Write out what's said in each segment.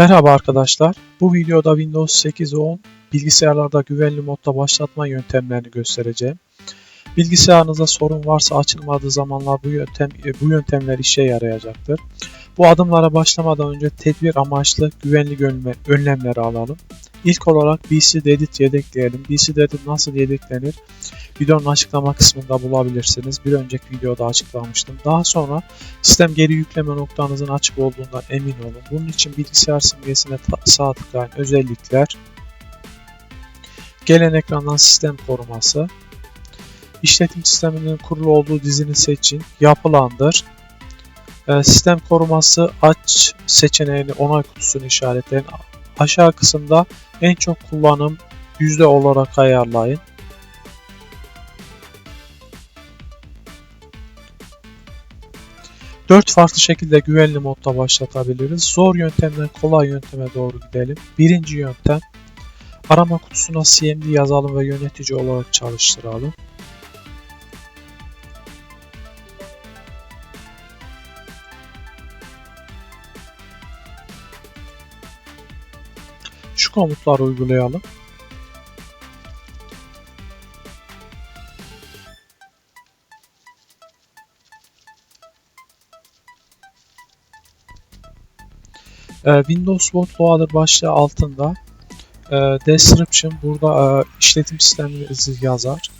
Merhaba arkadaşlar. Bu videoda Windows 8 ve 10 bilgisayarlarda güvenli modda başlatma yöntemlerini göstereceğim. Bilgisayarınızda sorun varsa açılmadığı zamanlar bu yöntem bu yöntemler işe yarayacaktır. Bu adımlara başlamadan önce tedbir amaçlı güvenlik önlem- önlemleri alalım. İlk olarak BC Dedit yedekleyelim. BC Dedit nasıl yedeklenir? Videonun açıklama kısmında bulabilirsiniz. Bir önceki videoda açıklamıştım. Daha sonra sistem geri yükleme noktanızın açık olduğundan emin olun. Bunun için bilgisayar simgesine sağ tıklayın. Özellikler. Gelen ekrandan sistem koruması. İşletim sisteminin kurulu olduğu dizini seçin. Yapılandır. Ee, sistem koruması aç seçeneğini onay kutusunu işaretleyin. Aşağı kısımda en çok kullanım yüzde olarak ayarlayın. Dört farklı şekilde güvenli modda başlatabiliriz. Zor yöntemden kolay yönteme doğru gidelim. Birinci yöntem arama kutusuna CMD yazalım ve yönetici olarak çalıştıralım. Şu komutları uygulayalım. Ee, Windows Bootloader başlığı altında e, Description burada e, işletim sistemimizi yazar.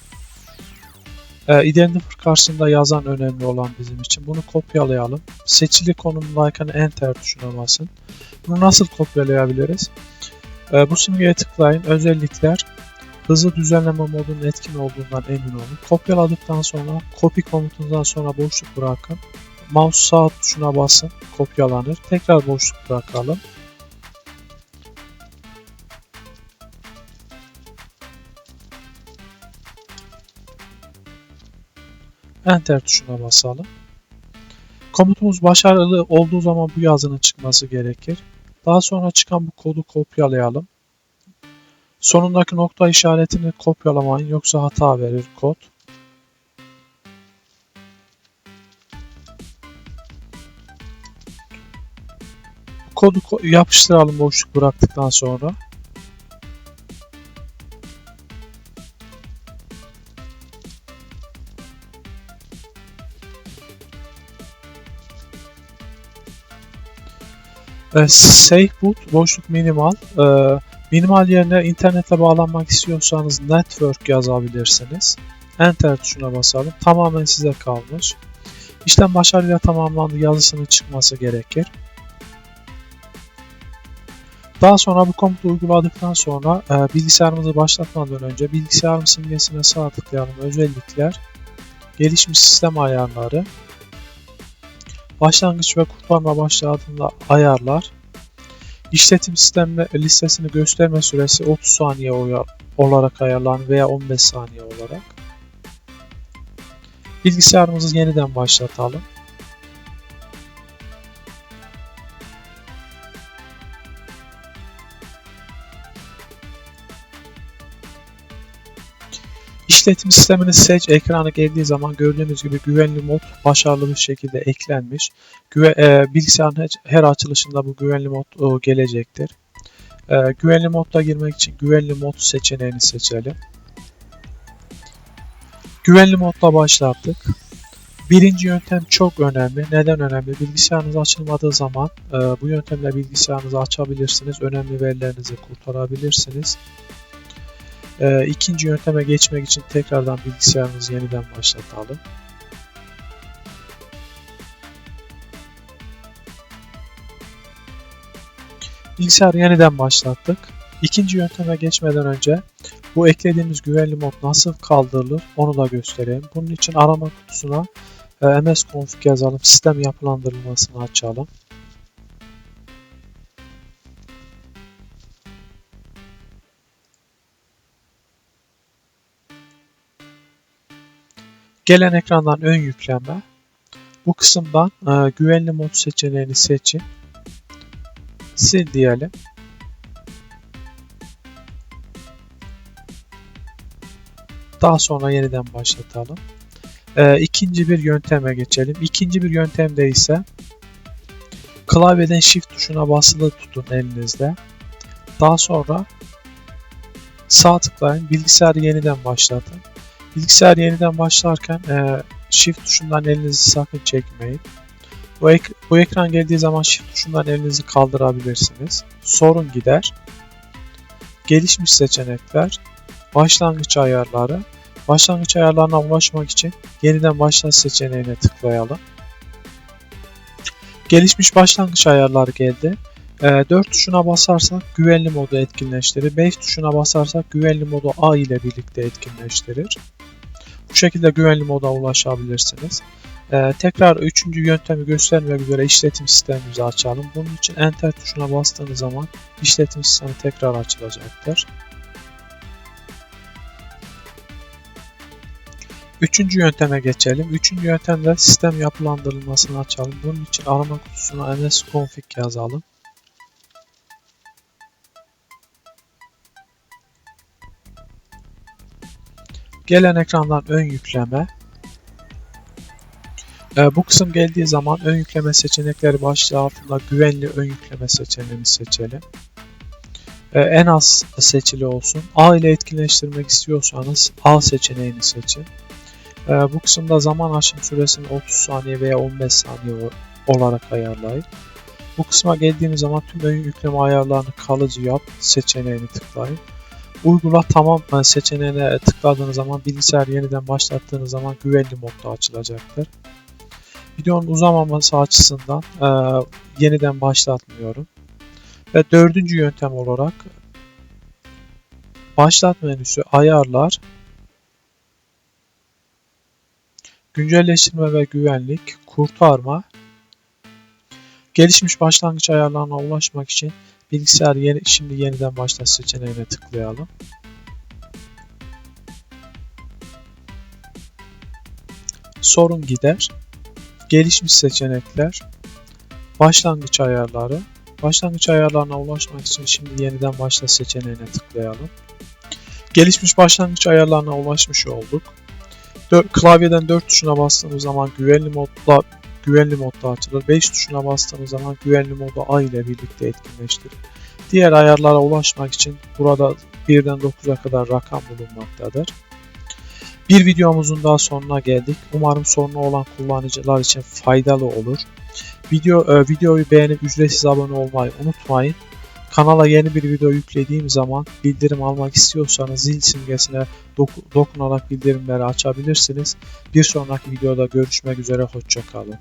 E, Identifier karşısında yazan önemli olan bizim için. Bunu kopyalayalım. Seçili konumdayken Enter tuşuna basın. Bunu nasıl kopyalayabiliriz? E, bu simgeye tıklayın. Özellikler hızlı düzenleme modunun etkin olduğundan emin olun. Kopyaladıktan sonra copy komutundan sonra boşluk bırakın. Mouse sağ tuşuna basın. Kopyalanır. Tekrar boşluk bırakalım. Enter tuşuna basalım. Komutumuz başarılı olduğu zaman bu yazının çıkması gerekir. Daha sonra çıkan bu kodu kopyalayalım. Sonundaki nokta işaretini kopyalamayın yoksa hata verir kod. kodu ko- yapıştıralım boşluk bıraktıktan sonra. E, Safe boot boşluk minimal. E, minimal yerine internetle bağlanmak istiyorsanız network yazabilirsiniz. Enter tuşuna basalım. Tamamen size kalmış. İşlem başarıyla tamamlandı yazısının çıkması gerekir. Daha sonra bu komutu uyguladıktan sonra e, bilgisayarımızı başlatmadan önce bilgisayarın simgesine sağ tıklayalım. Özellikler, gelişmiş sistem ayarları, başlangıç ve kurtarma başlığı adında ayarlar, işletim sistemi listesini gösterme süresi 30 saniye olarak ayarlanır veya 15 saniye olarak. Bilgisayarımızı yeniden başlatalım. İşletim sistemini seç ekranı geldiği zaman gördüğünüz gibi güvenli mod başarılı bir şekilde eklenmiş. Güve, e, bilgisayarın her, açılışında bu güvenli mod e, gelecektir. E, güvenli modda girmek için güvenli mod seçeneğini seçelim. Güvenli modda başlattık. Birinci yöntem çok önemli. Neden önemli? Bilgisayarınız açılmadığı zaman e, bu yöntemle bilgisayarınızı açabilirsiniz. Önemli verilerinizi kurtarabilirsiniz. Ee, ikinci yönteme geçmek için tekrardan bilgisayarımızı yeniden başlatalım. Bilgisayarı yeniden başlattık. İkinci yönteme geçmeden önce bu eklediğimiz güvenli mod nasıl kaldırılır onu da göstereyim. Bunun için arama kutusuna e, msconfig yazalım. Sistem yapılandırılmasını açalım. Gelen ekrandan ön yükleme. Bu kısımdan e, güvenli mod seçeneğini seçin. Sil diyelim. Daha sonra yeniden başlatalım. E, ikinci bir yönteme geçelim. İkinci bir yöntemde ise klavyeden Shift tuşuna basılı tutun elinizde. Daha sonra sağ tıklayın. Bilgisayarı yeniden başlatın. Bilgisayar yeniden başlarken e, Shift tuşundan elinizi sakın çekmeyin. Bu, ek, bu ekran geldiği zaman Shift tuşundan elinizi kaldırabilirsiniz. Sorun gider. Gelişmiş seçenekler, başlangıç ayarları. Başlangıç ayarlarına ulaşmak için yeniden başlat seçeneğine tıklayalım. Gelişmiş başlangıç ayarları geldi. E, 4 tuşuna basarsak güvenli modu etkinleştirir. 5 tuşuna basarsak güvenli modu A ile birlikte etkinleştirir. Bu şekilde güvenli moda ulaşabilirsiniz. Ee, tekrar üçüncü yöntemi göstermek üzere işletim sistemimizi açalım. Bunun için Enter tuşuna bastığınız zaman işletim sistemi tekrar açılacaktır. Üçüncü yönteme geçelim. Üçüncü yöntemde sistem yapılandırılmasını açalım. Bunun için arama kutusuna nsconfig yazalım. Gelen ekrandan ön yükleme. Ee, bu kısım geldiği zaman ön yükleme seçenekleri başlığı altında güvenli ön yükleme seçeneğini seçelim. Ee, en az seçili olsun. A ile etkinleştirmek istiyorsanız A seçeneğini seçin. Ee, bu kısımda zaman aşım süresini 30 saniye veya 15 saniye olarak ayarlayın. Bu kısma geldiğimiz zaman tüm ön yükleme ayarlarını kalıcı yap seçeneğini tıklayın. Uygula tamam seçeneğine tıkladığınız zaman bilgisayar yeniden başlattığınız zaman güvenli modda açılacaktır. Videonun uzamaması açısından e, yeniden başlatmıyorum. Ve dördüncü yöntem olarak başlat menüsü ayarlar güncelleştirme ve güvenlik kurtarma gelişmiş başlangıç ayarlarına ulaşmak için Bilgisayar yeni, şimdi yeniden başla seçeneğine tıklayalım. Sorun gider. Gelişmiş seçenekler. Başlangıç ayarları. Başlangıç ayarlarına ulaşmak için şimdi yeniden başla seçeneğine tıklayalım. Gelişmiş başlangıç ayarlarına ulaşmış olduk. Klavyeden 4 tuşuna bastığımız zaman güvenli modda güvenli modda açılır. 5 tuşuna bastığımız zaman güvenli modu A ile birlikte etkinleştirir. Diğer ayarlara ulaşmak için burada 1'den 9'a kadar rakam bulunmaktadır. Bir videomuzun daha sonuna geldik. Umarım sorunu olan kullanıcılar için faydalı olur. Video e, videoyu beğenip ücretsiz abone olmayı unutmayın. Kanala yeni bir video yüklediğim zaman bildirim almak istiyorsanız zil simgesine doku dokunarak bildirimleri açabilirsiniz. Bir sonraki videoda görüşmek üzere hoşçakalın.